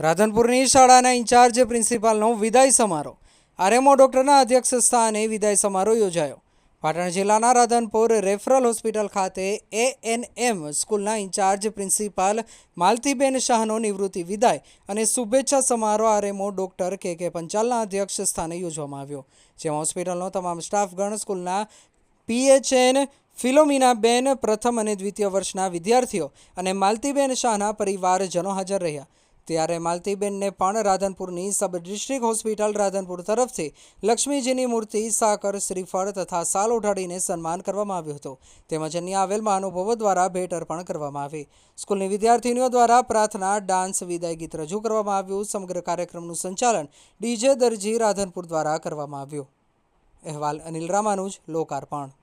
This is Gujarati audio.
રાધનપુરની શાળાના ઇન્ચાર્જ પ્રિન્સિપાલનો વિદાય સમારોહ. આરએમઓ ડૉક્ટરના અધ્યક્ષ સ્થાને વિદાય સમારોહ યોજાયો. પાટણ જિલ્લાના રાધનપુર રેફરલ હોસ્પિટલ ખાતે એએનએમ સ્કૂલના ઇન્ચાર્જ પ્રિન્સિપાલ માલતીબેન શાહનો નિવૃત્તિ વિદાય અને શુભેચ્છા સમારોહ આરએમઓ ડૉક્ટર કે કે પંચાલના અધ્યક્ષ સ્થાને યોજવામાં આવ્યો. જેમાં હોસ્પિટલનો તમામ સ્ટાફગણ સ્કૂલના પીએચએન ફિલોમિનાબેન પ્રથમ અને દ્વિતીય વર્ષના વિદ્યાર્થીઓ અને માલતીબેન શાહના પરિવારજનો હાજર રહ્યા. ત્યારે માલતીબેનને પણ રાધનપુરની સબ ડિસ્ટ્રિક્ટ હોસ્પિટલ રાધનપુર તરફથી લક્ષ્મીજીની મૂર્તિ, સાકર, શ્રીફળ તથા સાલ ઉઠાડીને સન્માન કરવામાં આવ્યું હતું. તેમજ અન્ય આવેલ મહાનુભવો દ્વારા ભેટ અર્પણ કરવામાં આવી. સ્કૂલની વિદ્યાર્થીનીઓ દ્વારા પ્રાર્થના, ડાન્સ, વિદાય ગીત રજૂ કરવામાં આવ્યું. સમગ્ર કાર્યક્રમનું સંચાલન ડીજે દરજી રાધનપુર દ્વારા કરવામાં આવ્યું. અહેવાલ અનિલ રામાનુજ, લોકાર્પણ.